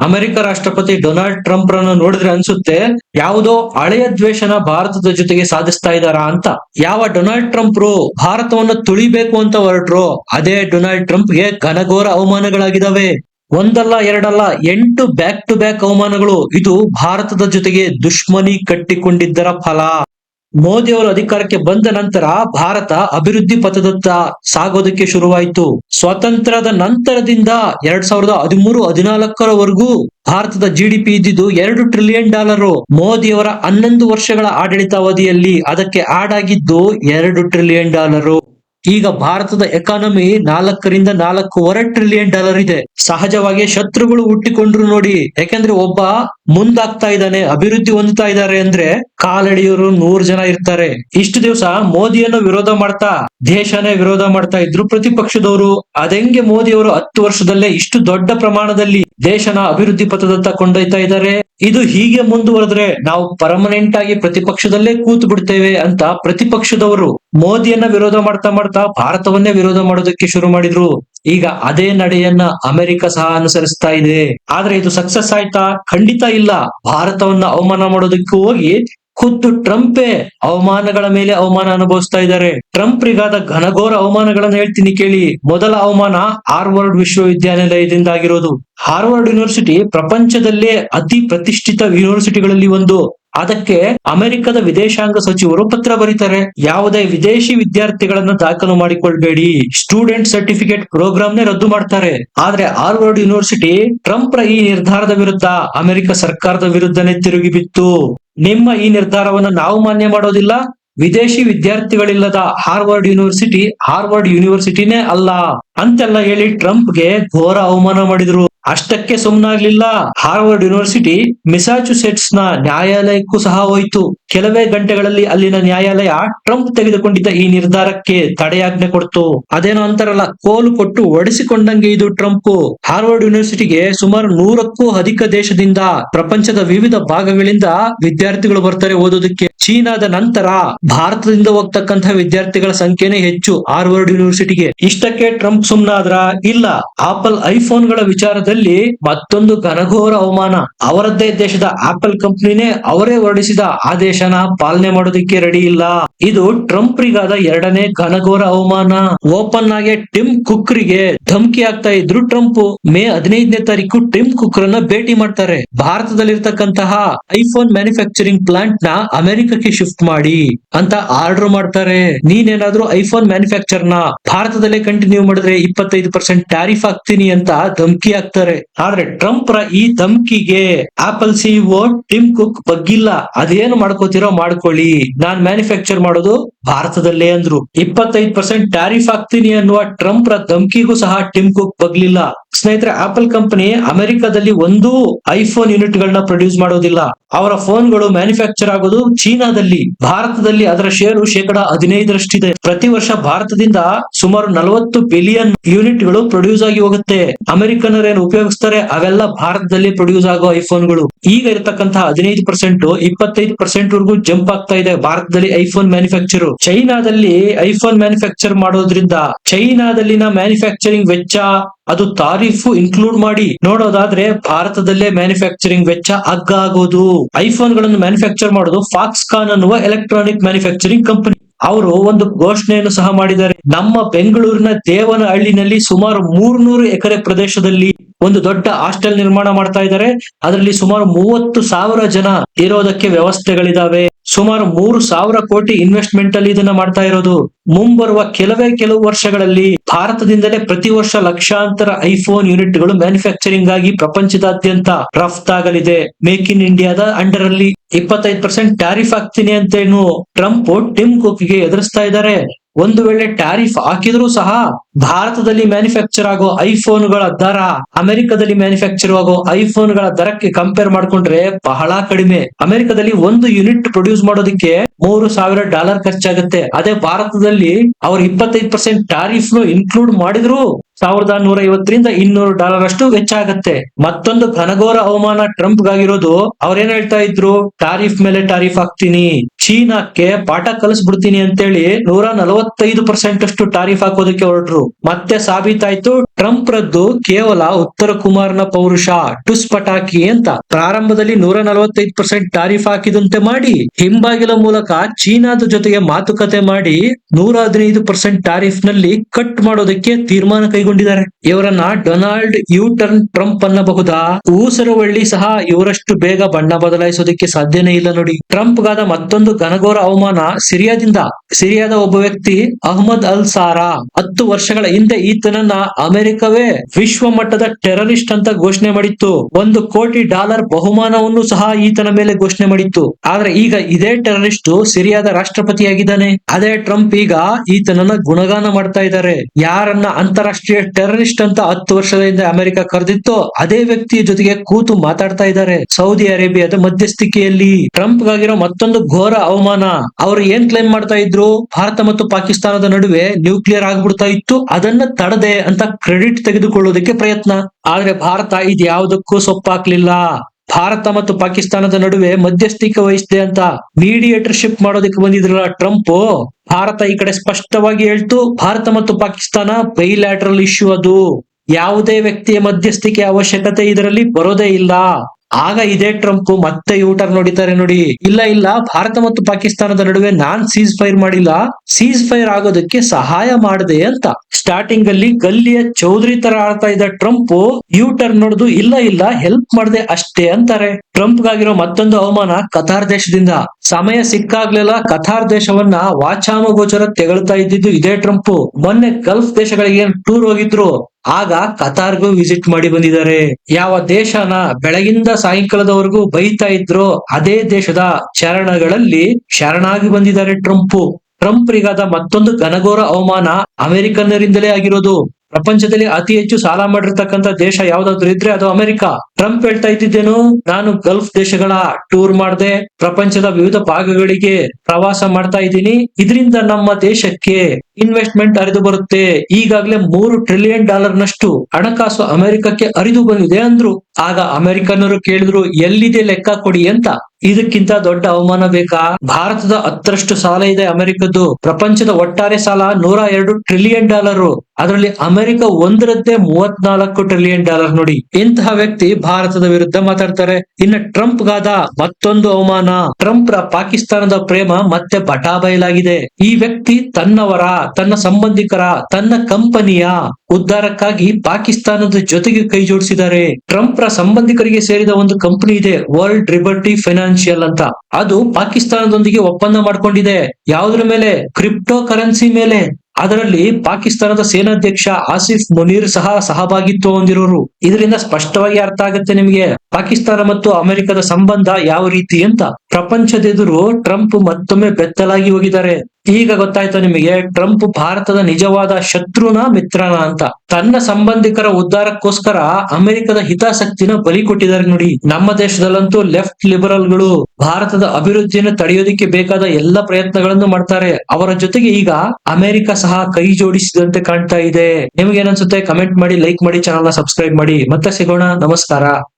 America ರಾಷ್ಟ್ರಪತಿ Donald Trump run ನೋಡಿದ್ರೆ ಅನ್ಸುತ್ತೆ, ಯಾವುದೋ ಹಳೆಯ ದ್ವೇಷನ ಭಾರತದ ಜೊತೆಗೆ ಸಾಧಿಸ್ತಾ ಇದಾರಾ ಅಂತ. ಯಾವ ಡೊನಾಲ್ಡ್ ಟ್ರಂಪ್ ರು ಭಾರತವನ್ನ ತುಳಿಬೇಕು ಅಂತ ಹೊರಟ್ರು, ಅದೇ ಡೊನಾಲ್ಡ್ ಟ್ರಂಪ್ಗೆ ಘನಘೋರ ಅವಮಾನಗಳಾಗಿದಾವೆ. ಒಂದಲ್ಲ, ಎರಡಲ್ಲ, ಎಂಟು ಬ್ಯಾಕ್ ಟು ಬ್ಯಾಕ್ ಅವಮಾನಗಳು. ಇದು ಭಾರತದ ಜೊತೆಗೆ ದುಶ್ಮನಿ ಕಟ್ಟಿಕೊಂಡಿದ್ದರ ಫಲ. ಮೋದಿ ಅವರು ಅಧಿಕಾರಕ್ಕೆ ಬಂದ ನಂತರ ಭಾರತ ಅಭಿವೃದ್ಧಿ ಪಥದತ್ತ ಸಾಗೋದಕ್ಕೆ ಶುರುವಾಯಿತು. ಸ್ವಾತಂತ್ರ್ಯದ ನಂತರದಿಂದ ಎರಡ್ ಸಾವಿರದ ಹದಿಮೂರು ಹದಿನಾಲ್ಕರವರೆಗೂ ಭಾರತದ ಜಿಡಿಪಿ ಇದ್ದಿದ್ದು ಎರಡು ಟ್ರಿಲಿಯನ್ ಡಾಲರ್ ಮೋದಿಯವರ ಹನ್ನೊಂದು ವರ್ಷಗಳ ಆಡಳಿತಾವಧಿಯಲ್ಲಿ ಅದಕ್ಕೆ ಆಡ್ ಆಗಿದ್ದು ಎರಡು ಟ್ರಿಲಿಯನ್ ಡಾಲರು ಈಗ ಭಾರತದ ಎಕಾನಮಿ ನಾಲ್ಕರಿಂದ ನಾಲ್ಕೂವರೆ ಟ್ರಿಲಿಯನ್ ಡಾಲರ್ ಇದೆ. ಸಹಜವಾಗಿ ಶತ್ರುಗಳು ಹುಟ್ಟಿಕೊಂಡ್ರು ನೋಡಿ ಯಾಕಂದ್ರೆ ಒಬ್ಬ ಮುಂದಾಗ್ತಾ ಇದ್ದಾನೆ, ಅಭಿವೃದ್ಧಿ ಹೊಂದುತ್ತಾ ಇದ್ದಾರೆ ಅಂದ್ರೆ ಕಾಲಡಿಯವರು ನೂರು ಜನ ಇರ್ತಾರೆ. ಇಷ್ಟು ದಿವಸ ಮೋದಿಯನ್ನು ವಿರೋಧ ಮಾಡ್ತಾ, ದೇಶನೇ ವಿರೋಧ ಮಾಡ್ತಾ ಇದ್ರು ಪ್ರತಿಪಕ್ಷದವರು. ಅದೆಂಗೆ ಮೋದಿಯವರು ಹತ್ತು ವರ್ಷದಲ್ಲೇ ಇಷ್ಟು ದೊಡ್ಡ ಪ್ರಮಾಣದಲ್ಲಿ ದೇಶನ ಅಭಿವೃದ್ಧಿ ಪಥದತ್ತ ಕೊಂಡೊಯ್ತಾ ಇದ್ದಾರೆ? ಇದು ಹೀಗೆ ಮುಂದುವರೆದ್ರೆ ನಾವು ಪರ್ಮನೆಂಟ್ ಆಗಿ ಪ್ರತಿಪಕ್ಷದಲ್ಲೇ ಕೂತು ಬಿಡ್ತೇವೆ ಅಂತ ಪ್ರತಿಪಕ್ಷದವರು ಮೋದಿಯನ್ನ ವಿರೋಧ ಮಾಡ್ತಾ ಮಾಡ್ತಾ ಭಾರತವನ್ನೇ ವಿರೋಧ ಮಾಡೋದಕ್ಕೆ ಶುರು ಮಾಡಿದ್ರು. ಈಗ ಅದೇ ನಡೆಯನ್ನ ಅಮೆರಿಕ ಸಹ ಅನುಸರಿಸ್ತಾ ಇದೆ. ಆದ್ರೆ ಇದು ಸಕ್ಸಸ್ ಆಯ್ತಾ? ಖಂಡಿತ ಇಲ್ಲ. ಭಾರತವನ್ನ ಅವಮಾನ ಮಾಡೋದಕ್ಕೆ ಹೋಗಿ ಖುದ್ದು ಟ್ರಂಪೇ ಅವಮಾನಗಳ ಮೇಲೆ ಅವಮಾನ ಅನುಭವಿಸ್ತಾ ಇದ್ದಾರೆ. ಟ್ರಂಪ್ರಿಗಾದ ಘನಘೋರ ಅವಮಾನಗಳನ್ನು ಹೇಳ್ತೀನಿ ಕೇಳಿ. ಮೊದಲ ಅವಮಾನ ಹಾರ್ವರ್ಡ್ ವಿಶ್ವವಿದ್ಯಾನಿಲಯದಿಂದ ಆಗಿರೋದು ಹಾರ್ವರ್ಡ್ ಯೂನಿವರ್ಸಿಟಿ ಪ್ರಪಂಚದಲ್ಲೇ ಅತಿ ಪ್ರತಿಷ್ಠಿತ ಯೂನಿವರ್ಸಿಟಿಗಳಲ್ಲಿ ಒಂದು. ಅದಕ್ಕೆ ಅಮೆರಿಕದ ವಿದೇಶಾಂಗ ಸಚಿವರು ಪತ್ರ ಬರೀತಾರೆ. ಯಾವುದೇ ವಿದೇಶಿ ವಿದ್ಯಾರ್ಥಿಗಳನ್ನ ದಾಖಲು ಮಾಡಿಕೊಳ್ಬೇಡಿ. ಸ್ಟೂಡೆಂಟ್ ಸರ್ಟಿಫಿಕೇಟ್ ಪ್ರೋಗ್ರಾಮ್ ನೇ ರದ್ದು ಮಾಡ್ತಾರೆ. ಆದ್ರೆ ಹಾರ್ವರ್ಡ್ ಯೂನಿವರ್ಸಿಟಿ ಟ್ರಂಪ್ ರ ಈ ನಿರ್ಧಾರದ ವಿರುದ್ಧ ಅಮೆರಿಕ ಸರ್ಕಾರದ ವಿರುದ್ಧನೇ ತಿರುಗಿ ಬಿತ್ತು. ನಿಮ್ಮ ಈ ನಿರ್ಧಾರವನ್ನು ನಾವು ಮಾನ್ಯ ಮಾಡೋದಿಲ್ಲ. ವಿದೇಶಿ ವಿದ್ಯಾರ್ಥಿಗಳಿಲ್ಲದ ಹಾರ್ವರ್ಡ್ ಯೂನಿವರ್ಸಿಟಿ ಹಾರ್ವರ್ಡ್ ಯೂನಿವರ್ಸಿಟಿನೇ ಅಲ್ಲ ಅಂತೆಲ್ಲ ಹೇಳಿ ಟ್ರಂಪ್ಗೆ ಘೋರ ಅವಮಾನ ಮಾಡಿದ್ರು. ಅಷ್ಟಕ್ಕೆ ಸುಮ್ಮನಾಗ್ಲಿಲ್ಲ ಹಾರ್ವರ್ಡ್ ಯೂನಿವರ್ಸಿಟಿ ಮಿಸಾಚುಸೆಟ್ಸ್ನ ನ್ಯಾಯಾಲಯಕ್ಕೂ ಸಹ ಹೋಯ್ತು. ಕೆಲವೇ ಗಂಟೆಗಳಲ್ಲಿ ಅಲ್ಲಿನ ನ್ಯಾಯಾಲಯ ಟ್ರಂಪ್ ತೆಗೆದುಕೊಂಡಿದ್ದ ಈ ನಿರ್ಧಾರಕ್ಕೆ ತಡೆಯಾಜ್ಞೆ ಕೊಡ್ತು. ಅದೇನೋ ಅಂತಾರಲ್ಲ, ಕೋಲು ಕೊಟ್ಟು ಒಡಿಸಿಕೊಂಡಂಗೆ ಇದು ಟ್ರಂಪ್. ಹಾರ್ವರ್ಡ್ ಯೂನಿವರ್ಸಿಟಿಗೆ ಸುಮಾರು ನೂರಕ್ಕೂ ಅಧಿಕ ದೇಶದಿಂದ ಪ್ರಪಂಚದ ವಿವಿಧ ಭಾಗಗಳಿಂದ ವಿದ್ಯಾರ್ಥಿಗಳು ಬರ್ತಾರೆ ಓದೋದಕ್ಕೆ. ಚೀನಾದ ನಂತರ ಭಾರತದಿಂದ ಹೋಗ್ತಕ್ಕಂತಹ ವಿದ್ಯಾರ್ಥಿಗಳ ಸಂಖ್ಯೆನೇ ಹೆಚ್ಚು ಹಾರ್ವರ್ಡ್ ಯೂನಿವರ್ಸಿಟಿಗೆ. ಇಷ್ಟಕ್ಕೆ ಟ್ರಂಪ್ ಸುಮ್ನಾದ್ರ? ಇಲ್ಲ. ಆಪಲ್ ಐಫೋನ್ಗಳ ವಿಚಾರದಲ್ಲಿ ಮತ್ತೊಂದು ಘನಘೋರ ಅವಮಾನ. ಅವರದ್ದೇ ದೇಶದ ಆಪಲ್ ಕಂಪನಿನೇ ಅವರೇ ಹೊರಡಿಸಿದ ಆದೇಶನ ಪಾಲನೆ ಮಾಡೋದಕ್ಕೆ ರೆಡಿ ಇಲ್ಲ. ಇದು ಟ್ರಂಪ್ ರಿಗಾದ ಎರಡನೇ ಘನಘೋರ ಅವಮಾನ. ಓಪನ್ ಆಗಿ ಟಿಮ್ ಕುಕ್ರಿಗೆ ಧಮಕಿ ಆಗ್ತಾ ಇದ್ರು ಟ್ರಂಪ್. ಮೇ ಹದಿನೈದನೇ ತಾರೀಕು ಟಿಮ್ ಕುಕ್ರನ್ನ ಭೇಟಿ ಮಾಡ್ತಾರೆ. ಭಾರತದಲ್ಲಿರ್ತಕ್ಕಂತಹ ಐಫೋನ್ ಮ್ಯಾನುಫ್ಯಾಕ್ಚರಿಂಗ್ ಪ್ಲಾಂಟ್ನ ಅಮೆರಿಕಕ್ಕೆ ಶಿಫ್ಟ್ ಮಾಡಿ ಅಂತ ಆರ್ಡರ್ ಮಾಡ್ತಾರೆ. ನೀನೇನಾದ್ರೂ ಐಫೋನ್ ಮ್ಯಾನುಫ್ಯಾಕ್ಚರ್ನ ಭಾರತದಲ್ಲೇ ಕಂಟಿನ್ಯೂ ಮಾಡಿದ್ರೆ ಇಪ್ಪತ್ತೈದು ಪರ್ಸೆಂಟ್ ಟ್ಯಾರಿಫ್ ಆಗ್ತೀನಿ ಅಂತ ಧಮಕಿ ಹಾಕ್ತಾರೆ ಆದ್ರೆ ಟ್ರಂಪ್ ರ ಈ ಧಮ್ಕಿಗೆ ಆಪಲ್ ಸಿಇಒ ಟಿಮ್ ಕುಕ್ ಬಗ್ಗಿಲ್ಲ. ಅದೇನು ಮಾಡ್ಕೋತಿರೋ ಮಾಡ್ಕೊಳ್ಳಿ. ನಾನ್ ಮ್ಯಾನುಫ್ಯಾಕ್ಚರ್ ಮಾಡೋದು ಭಾರತದಲ್ಲೇ ಅಂದ್ರು. ಇಪ್ಪತ್ತೈದು ಪರ್ಸೆಂಟ್ ಟ್ಯಾರಿಫ್ ಆಗ್ತೀನಿ ಅನ್ನುವ ಟ್ರಂಪ್ ರ ಧಮಕಿಗೂ ಸಹ ಟಿಮ್ ಕುಕ್ ಬಗ್ಲಿಲ್ಲ. ಸ್ನೇಹಿತರೆ, ಆಪಲ್ ಕಂಪನಿ ಅಮೆರಿಕದಲ್ಲಿ ಒಂದು ಐಫೋನ್ ಯೂನಿಟ್ ಗಳನ್ನ ಪ್ರೊಡ್ಯೂಸ್ ಮಾಡೋದಿಲ್ಲ. ಅವರ ಫೋನ್ಗಳು ಮ್ಯಾನುಫ್ಯಾಕ್ಚರ್ ಆಗೋದು ಚೀನಾದಲ್ಲಿ. ಭಾರತದಲ್ಲಿ ಅದರ ಶೇರು ಶೇಕಡ ಹದಿನೈದರಷ್ಟಿದೆ. ಪ್ರತಿ ವರ್ಷ ಭಾರತದಿಂದ ಸುಮಾರು ನಲವತ್ತು ಬಿಲಿಯನ್ ಯೂನಿಟ್ಗಳು ಪ್ರೊಡ್ಯೂಸ್ ಆಗಿ ಹೋಗುತ್ತೆ. ಅಮೆರಿಕನರೇನು ಉಪಯೋಗಿಸ್ತಾರೆ, ಅವೆಲ್ಲ ಭಾರತದಲ್ಲಿ ಪ್ರೊಡ್ಯೂಸ್ ಆಗೋ ಐಫೋನ್ಗಳು ಈಗ ಇರತಕ್ಕಂತಹ ಹದಿನೈದು ಪರ್ಸೆಂಟ್ ಇಪ್ಪತ್ತೈದು ಪರ್ಸೆಂಟ್ ವರೆಗೂ ಜಂಪ್ ಆಗ್ತಾ ಇದೆ ಭಾರತದಲ್ಲಿ ಐಫೋನ್ ಮ್ಯಾನುಫ್ಯಾಕ್ಚರ್ ಚೈನಾದಲ್ಲಿ ಐಫೋನ್ ಮ್ಯಾನುಫ್ಯಾಕ್ಚರ್ ಮಾಡೋದ್ರಿಂದ ಚೈನಾದಲ್ಲಿನ ಮ್ಯಾನುಫ್ಯಾಕ್ಚರಿಂಗ್ ವೆಚ್ಚ, ಅದು ತಾರೀಫು ಇನ್ಕ್ಲೂಡ್ ಮಾಡಿ. ನೋಡೋದಾದ್ರೆ ಭಾರತದಲ್ಲೇ ಮ್ಯಾನುಫ್ಯಾಕ್ಚರಿಂಗ್ ವೆಚ್ಚ ಅಗ್ಗ ಆಗೋದು. ಐಫೋನ್ಗಳನ್ನು ಮ್ಯಾನುಫ್ಯಾಕ್ಚರ್ ಮಾಡೋದು ಫಾಕ್ಸ್ಕಾನ್ ಅನ್ನುವ ಎಲೆಕ್ಟ್ರಾನಿಕ್ ಮ್ಯಾನುಫ್ಯಾಕ್ಚರಿಂಗ್ ಕಂಪನಿ ಅವರು ಒಂದು ಘೋಷಣೆಯನ್ನು ಸಹ ಮಾಡಿದ್ದಾರೆ. ನಮ್ಮ ಬೆಂಗಳೂರಿನ ದೇವನಹಳ್ಳಿನಲ್ಲಿ ಸುಮಾರು ಮೂರ್ನೂರು ಎಕರೆ ಪ್ರದೇಶದಲ್ಲಿ ಒಂದು ದೊಡ್ಡ ಹಾಸ್ಟೆಲ್ ನಿರ್ಮಾಣ ಮಾಡ್ತಾ ಇದ್ದಾರೆ. ಅದರಲ್ಲಿ ಸುಮಾರು ಮೂವತ್ತು ಸಾವಿರ ಜನ ಇರೋದಕ್ಕೆ ವ್ಯವಸ್ಥೆಗಳಿದಾವೆ. ಸುಮಾರು ಮೂರು ಸಾವಿರ ಕೋಟಿ ಇನ್ವೆಸ್ಟ್ಮೆಂಟ್ ಅಲ್ಲಿ ಇದನ್ನ ಮಾಡ್ತಾ ಇರೋದು. ಮುಂಬರುವ ಕೆಲವೇ ಕೆಲವು ವರ್ಷಗಳಲ್ಲಿ ಭಾರತದಿಂದಲೇ ಪ್ರತಿ ವರ್ಷ ಲಕ್ಷಾಂತರ ಐಫೋನ್ ಯೂನಿಟ್ಗಳು ಮ್ಯಾನುಫ್ಯಾಕ್ಚರಿಂಗ್ ಆಗಿ ಪ್ರಪಂಚದಾದ್ಯಂತ ರಫ್ತಾಗಲಿದೆ ಮೇಕ್ ಇನ್ ಇಂಡಿಯಾದ ಅಂಡರ್ ಅಲ್ಲಿ ಇಪ್ಪತ್ತೈದು ಪರ್ಸೆಂಟ್ ಟ್ಯಾರಿಫ್ ಆಗ್ತೀನಿ ಅಂತೇನು ಟ್ರಂಪ್ ಟಿಮ್ ಕುಕ್ಗೆ ಎದುರಿಸ್ತಾ ಇದ್ದಾರೆ. ಒಂದು ವೇಳೆ ಟ್ಯಾರಿಫ್ ಹಾಕಿದ್ರೂ ಸಹ ಭಾರತದಲ್ಲಿ ಮ್ಯಾನುಫ್ಯಾಕ್ಚರ್ ಆಗೋ ಐಫೋನ್ಗಳ ದರ, ಅಮೆರಿಕದಲ್ಲಿ ಮ್ಯಾನುಫ್ಯಾಕ್ಚರ್ ಆಗೋ ಐಫೋನ್ಗಳ ದರಕ್ಕೆ ಕಂಪೇರ್ ಮಾಡ್ಕೊಂಡ್ರೆ ಬಹಳ ಕಡಿಮೆ. ಅಮೆರಿಕದಲ್ಲಿ ಒಂದು ಯೂನಿಟ್ ಪ್ರೊಡ್ಯೂಸ್ ಮಾಡೋದಕ್ಕೆ ಮೂರು ಸಾವಿರ ಡಾಲರ್ ಖರ್ಚಾಗುತ್ತೆ. ಅದೇ ಭಾರತದಲ್ಲಿ ಅವ್ರು ಇಪ್ಪತ್ತೈದು ಪರ್ಸೆಂಟ್ ಟ್ಯಾರಿಫ್ ನು ಇನ್ಕ್ಲೂಡ್ ಮಾಡಿದ್ರು ಸಾವಿರದ ನೂರ ಐವತ್ತರಿಂದ ಇನ್ನೂರು ಡಾಲರ್ ಅಷ್ಟು ಹೆಚ್ಚಾಗತ್ತೆ. ಮತ್ತೊಂದು ಘನಘೋರ ಅವಮಾನ ಟ್ರಂಪ್ ಗಾಗಿರೋದು, ಅವ್ರೇನ್ ಹೇಳ್ತಾ ಇದ್ರು? ಟಾರಿಫ್ ಮೇಲೆ ಟಾರಿಫ್ ಹಾಕ್ತೀನಿ. ಚೀನಾಕ್ಕೆ ಪಾಠ ಕಲಿಸ್ಬಿಡ್ತೀನಿ ಅಂತೇಳಿ ನೂರ ನಲವತ್ತೈದು ಪರ್ಸೆಂಟ್ ಅಷ್ಟು ಟಾರಿಫ್ ಹಾಕೋದಕ್ಕೆ ಹೊರಟ್ರು. ಮತ್ತೆ ಸಾಬೀತಾಯ್ತು ಟ್ರಂಪ್ ರದ್ದು ಕೇವಲ ಉತ್ತರ ಕುಮಾರ್ನ ಪೌರುಷ ಟುಸ್ ಪಟಾಕಿ ಅಂತ. ಪ್ರಾರಂಭದಲ್ಲಿ ನೂರ ನಲವತ್ತೈದು ಪರ್ಸೆಂಟ್ ಟಾರಿಫ್ ಹಾಕಿದಂತೆ ಮಾಡಿ, ಹಿಂಬಾಗಿಲ ಮೂಲಕ ಚೀನಾದ ಜೊತೆಗೆ ಮಾತುಕತೆ ಮಾಡಿ ನೂರ ಹದಿನೈದು ಪರ್ಸೆಂಟ್ ಟಾರಿಫ್ನಲ್ಲಿ ಕಟ್ ಮಾಡೋದಕ್ಕೆ ತೀರ್ಮಾನ ಕೈಗೊಂಡಿದ್ದಾರೆ. ಇವರನ್ನ ಡೊನಾಲ್ಡ್ ಯು ಟರ್ನ್ ಟ್ರಂಪ್ ಅನ್ನಬಹುದಾ? ಊಸರವಳ್ಳಿ ಸಹ ಇವರಷ್ಟು ಬೇಗ ಬಣ್ಣ ಬದಲಾಯಿಸೋದಕ್ಕೆ ಸಾಧ್ಯನೇ ಇಲ್ಲ ನೋಡಿ. ಟ್ರಂಪ್ ಗಾದ ಮತ್ತೊಂದು ಘನಘೋರ ಅವಮಾನ ಸಿರಿಯಾದಿಂದ, ಸಿರಿಯಾದ ಒಬ್ಬ ವ್ಯಕ್ತಿ ಅಹ್ಮದ್ ಅಲ್ ಸಾರಾ. ಹತ್ತು ವರ್ಷಗಳ ಹಿಂದೆ ಈತನನ್ನ ಅಮೆರಿಕವೇ ವಿಶ್ವ ಮಟ್ಟದ ಟೆರರಿಸ್ಟ್ ಅಂತ ಘೋಷಣೆ ಮಾಡಿತ್ತು. ಒಂದು ಕೋಟಿ ಡಾಲರ್ ಬಹುಮಾನವನ್ನು ಸಹ ಈತನ ಮೇಲೆ ಘೋಷಣೆ ಮಾಡಿತ್ತು. ಆದ್ರೆ ಈಗ ಇದೇ ಟೆರರಿಸ್ಟ್ ಸಿರಿಯಾದ ರಾಷ್ಟ್ರಪತಿಯಾಗಿದ್ದಾನೆ. ಅದೇ ಟ್ರಂಪ್ ಈಗ ಈತನನ್ನ ಗುಣಗಾನ ಮಾಡ್ತಾ ಇದ್ದಾರೆ. ಯಾರನ್ನ ಅಂತಾರಾಷ್ಟ್ರೀಯ ಟೆರರಿಸ್ಟ್ ಅಂತ ಹತ್ತು ವರ್ಷದ ಹಿಂದೆ ಅಮೆರಿಕ ಕರೆದಿತ್ತೋ ಅದೇ ವ್ಯಕ್ತಿಯ ಜೊತೆಗೆ ಕೂತು ಮಾತಾಡ್ತಾ ಇದ್ದಾರೆ ಸೌದಿ ಅರೇಬಿಯಾದ ಮಧ್ಯಸ್ಥಿಕೆಯಲ್ಲಿ. ಟ್ರಂಪ್ ಗಾಗಿರೋ ಮತ್ತೊಂದು ಘೋರ ಅವಮಾನ. ಅವರು ಏನ್ ಕ್ಲೈಮ್ ಮಾಡ್ತಾ ಇದ್ರು? ಭಾರತ ಮತ್ತು ಪಾಕಿಸ್ತಾನದ ನಡುವೆ ನ್ಯೂಕ್ಲಿಯರ್ ಆಗ್ಬಿಡ್ತಾ ಇತ್ತು. ಅದನ್ನ ತಡದೆ ಅಂತ ಕ್ರೆಡಿಟ್ ತೆಗೆದುಕೊಳ್ಳೋದಕ್ಕೆ ಪ್ರಯತ್ನ. ಆದ್ರೆ ಭಾರತ ಇದು ಯಾವುದಕ್ಕೂ ಸೊಪ್ಪಾಕ್ಲಿಲ್ಲ ಭಾರತ ಮತ್ತು ಪಾಕಿಸ್ತಾನದ ನಡುವೆ ಮಧ್ಯಸ್ಥಿಕೆ ವಹಿಸಿದೆ ಅಂತ ಮೀಡಿಯೇಟರ್ಶಿಪ್ ಮಾಡೋದಕ್ಕೆ ಬಂದಿದ್ರಲ್ಲ ಟ್ರಂಪ್? ಭಾರತ ಈ ಕಡೆ ಸ್ಪಷ್ಟವಾಗಿ ಹೇಳ್ತು, ಭಾರತ ಮತ್ತು ಪಾಕಿಸ್ತಾನ ಬೈಲ್ಯಾಟ್ರಲ್ ಇಶ್ಯೂ ಅದು. ಯಾವುದೇ ವ್ಯಕ್ತಿಯ ಮಧ್ಯಸ್ಥಿಕೆ ಅವಶ್ಯಕತೆ ಇದರಲ್ಲಿ ಬರೋದೇ ಇಲ್ಲ. ಆಗ ಇದೇ ಟ್ರಂಪ್ ಮತ್ತೆ ಯೂಟರ್ ನೋಡಿತಾರೆ ನೋಡಿ. ಇಲ್ಲ ಇಲ್ಲ, ಭಾರತ ಮತ್ತು ಪಾಕಿಸ್ತಾನದ ನಡುವೆ ನಾನ್ ಸೀಸ್ ಫೈರ್ ಮಾಡಿಲ್ಲ. ಸೀಸ್ ಫೈರ್ ಆಗೋದಕ್ಕೆ ಸಹಾಯ ಮಾಡಿದೆ ಅಂತ. ಸ್ಟಾರ್ಟಿಂಗ್ ಅಲ್ಲಿ ಗಲ್ಲಿಯ ಚೌಧರಿ ತರ ಆಡ್ತಾ ಇದ್ದ ಟ್ರಂಪ್ ಯೂಟರ್ ನೋಡುದು ಇಲ್ಲ ಇಲ್ಲ ಹೆಲ್ಪ್ ಮಾಡದೆ ಅಷ್ಟೇ ಅಂತಾರೆ. ಟ್ರಂಪ್ ಗಾಗಿರೋ ಮತ್ತೊಂದು ಅವಮಾನ ಕತಾರ್ ದೇಶದಿಂದ. ಸಮಯ ಸಿಕ್ಕಾಗ್ಲೆಲ್ಲ ಕತಾರ್ ದೇಶವನ್ನ ವಾಚಾಮಗೋಚರ ತೆಗಳ್ತಾ ಇದ್ದಿದ್ದು ಇದೇ ಟ್ರಂಪ್. ಮೊನ್ನೆ ಗಲ್ಫ್ ದೇಶಗಳಿಗೆ ಟೂರ್ ಹೋಗಿದ್ರು. ಆಗ ಕತಾರ್ಗೂ ವಿಸಿಟ್ ಮಾಡಿ ಬಂದಿದ್ದಾರೆ. ಯಾವ ದೇಶನ ಬೆಳಗಿಂದ ಸಾಯಂಕಾಲದವರೆಗೂ ಬೈತಾ ಇದ್ರೋ ಅದೇ ದೇಶದ ಶರಣಗಳಲ್ಲಿ ಶರಣಾಗಿ ಬಂದಿದ್ದಾರೆ ಟ್ರಂಪ್. ಟ್ರಂಪ್ ರಿಗಾದ ಮತ್ತೊಂದು ಘನಘೋರ ಅವಮಾನ ಅಮೆರಿಕನ್ನರಿಂದಲೇ ಆಗಿರೋದು. ಪ್ರಪಂಚದಲ್ಲಿ ಅತಿ ಹೆಚ್ಚು ಸಾಲ ಮಾಡಿರ್ತಕ್ಕಂಥ ದೇಶ ಯಾವ್ದಾದ್ರು ಇದ್ರೆ ಅದು ಅಮೆರಿಕ. ಟ್ರಂಪ್ ಹೇಳ್ತಾ ಇದ್ದಿದ್ದೇನು, ನಾನು ಗಲ್ಫ್ ದೇಶಗಳ ಟೂರ್ ಮಾಡದೆ, ಪ್ರಪಂಚದ ವಿವಿಧ ಭಾಗಗಳಿಗೆ ಪ್ರವಾಸ ಮಾಡ್ತಾ ಇದ್ದೀನಿ. ಇದರಿಂದ ನಮ್ಮ ದೇಶಕ್ಕೆ ಇನ್ವೆಸ್ಟ್ಮೆಂಟ್ ಹರಿದು ಬರುತ್ತೆ. ಈಗಾಗಲೇ ಮೂರು ಟ್ರಿಲಿಯನ್ ಡಾಲರ್ ನಷ್ಟು ಹಣಕಾಸು ಅಮೆರಿಕಕ್ಕೆ ಹರಿದು ಬಂದಿದೆ ಅಂದ್ರು. ಆಗ ಅಮೆರಿಕನ್ನರು ಕೇಳಿದ್ರು, ಎಲ್ಲಿದೆ ಲೆಕ್ಕ ಕೊಡಿ ಅಂತ. ಇದಕ್ಕಿಂತ ದೊಡ್ಡ ಅವಮಾನ ಬೇಕಾ? ಭಾರತದ ಹತ್ತರಷ್ಟು ಸಾಲ ಇದೆ ಅಮೆರಿಕದ್ದು. ಪ್ರಪಂಚದ ಒಟ್ಟಾರೆ ಸಾಲ ನೂರ ಎರಡು ಟ್ರಿಲಿಯನ್ ಡಾಲರ್. ಅದರಲ್ಲಿ ಅಮೆರಿಕ ಒಂದರದ್ದೇ ಮೂವತ್ನಾಲ್ಕು ಟ್ರಿಲಿಯನ್ ಡಾಲರ್ ನೋಡಿ. ಇಂತಹ ವ್ಯಕ್ತಿ ಭಾರತದ ವಿರುದ್ಧ ಮಾತಾಡ್ತಾರೆ. ಇನ್ನು ಟ್ರಂಪ್ ಗಾದ ಮತ್ತೊಂದು ಅವಮಾನ. ಟ್ರಂಪ್ ರ ಪಾಕಿಸ್ತಾನದ ಪ್ರೇಮ ಮತ್ತೆ ಬಟಾಬಯಲಾಗಿದೆ. ಈ ವ್ಯಕ್ತಿ ತನ್ನವರ, ತನ್ನ ಸಂಬಂಧಿಕರ, ತನ್ನ ಕಂಪನಿಯ ಉದ್ಧಾರಕ್ಕಾಗಿ ಪಾಕಿಸ್ತಾನದ ಜೊತೆಗೆ ಕೈ ಜೋಡಿಸಿದ್ದಾರೆ. ಟ್ರಂಪ್ ರ ಸಂಬಂಧಿಕರಿಗೆ ಸೇರಿದ ಒಂದು ಕಂಪನಿ ಇದೆ, ವರ್ಲ್ಡ್ ಲಿಬರ್ಟಿ ಫೈನಾನ್ಷಿಯಲ್ ಅಂತ. ಅದು ಪಾಕಿಸ್ತಾನದೊಂದಿಗೆ ಒಪ್ಪಂದ ಮಾಡಿಕೊಂಡಿದೆ. ಯಾವುದ್ರ ಮೇಲೆ? ಕ್ರಿಪ್ಟೋ ಕರೆನ್ಸಿ ಮೇಲೆ. ಅದರಲ್ಲಿ ಪಾಕಿಸ್ತಾನದ ಸೇನಾಧ್ಯಕ್ಷ ಆಸಿಫ್ ಮುನೀರ್ ಸಹ ಸಹಭಾಗಿತ್ವ ಹೊಂದಿರೋರು. ಇದರಿಂದ ಸ್ಪಷ್ಟವಾಗಿ ಅರ್ಥ ಆಗುತ್ತೆ ನಿಮಗೆ. ಪಾಕಿಸ್ತಾನ ಮತ್ತು ಅಮೆರಿಕದ ಸಂಬಂಧ ಯಾವ ರೀತಿ ಅಂತ. ಪ್ರಪಂಚದೆದುರು ಟ್ರಂಪ್ ಮತ್ತೊಮ್ಮೆ ಬೆತ್ತಲಾಗಿ ಹೋಗಿದ್ದಾರೆ. ಈಗ ಗೊತ್ತಾಯ್ತು ನಿಮಗೆ, ಟ್ರಂಪ್ ಭಾರತದ ನಿಜವಾದ ಶತ್ರುನ, ಮಿತ್ರನ ಅಂತ. ತನ್ನ ಸಂಬಂಧಿಕರ ಉದ್ಧಾರಕ್ಕೋಸ್ಕರ ಅಮೆರಿಕದ ಹಿತಾಸಕ್ತಿನ ಬಲಿ ಕೊಟ್ಟಿದ್ದಾರೆ ನೋಡಿ. ನಮ್ಮ ದೇಶದಲ್ಲಂತೂ ಲೆಫ್ಟ್ ಲಿಬರಲ್ಗಳು ಭಾರತದ ಅಭಿವೃದ್ಧಿಯನ್ನು ತಡೆಯೋದಿಕ್ಕೆ ಬೇಕಾದ ಎಲ್ಲ ಪ್ರಯತ್ನಗಳನ್ನು ಮಾಡ್ತಾರೆ. ಅವರ ಜೊತೆಗೆ ಈಗ ಅಮೆರಿಕ ಸಹ ಕೈ ಜೋಡಿಸಿದಂತೆ ಕಾಣ್ತಾ ಇದೆ. ನಿಮ್ಗೆ ಏನನ್ಸುತ್ತೆ ಕಮೆಂಟ್ ಮಾಡಿ, ಲೈಕ್ ಮಾಡಿ ಚಾನಲ್ ಸಬ್ಸ್ಕ್ರೈಬ್ ಮಾಡಿ. ಮತ್ತೆ ಸಿಗೋಣ. ನಮಸ್ಕಾರ.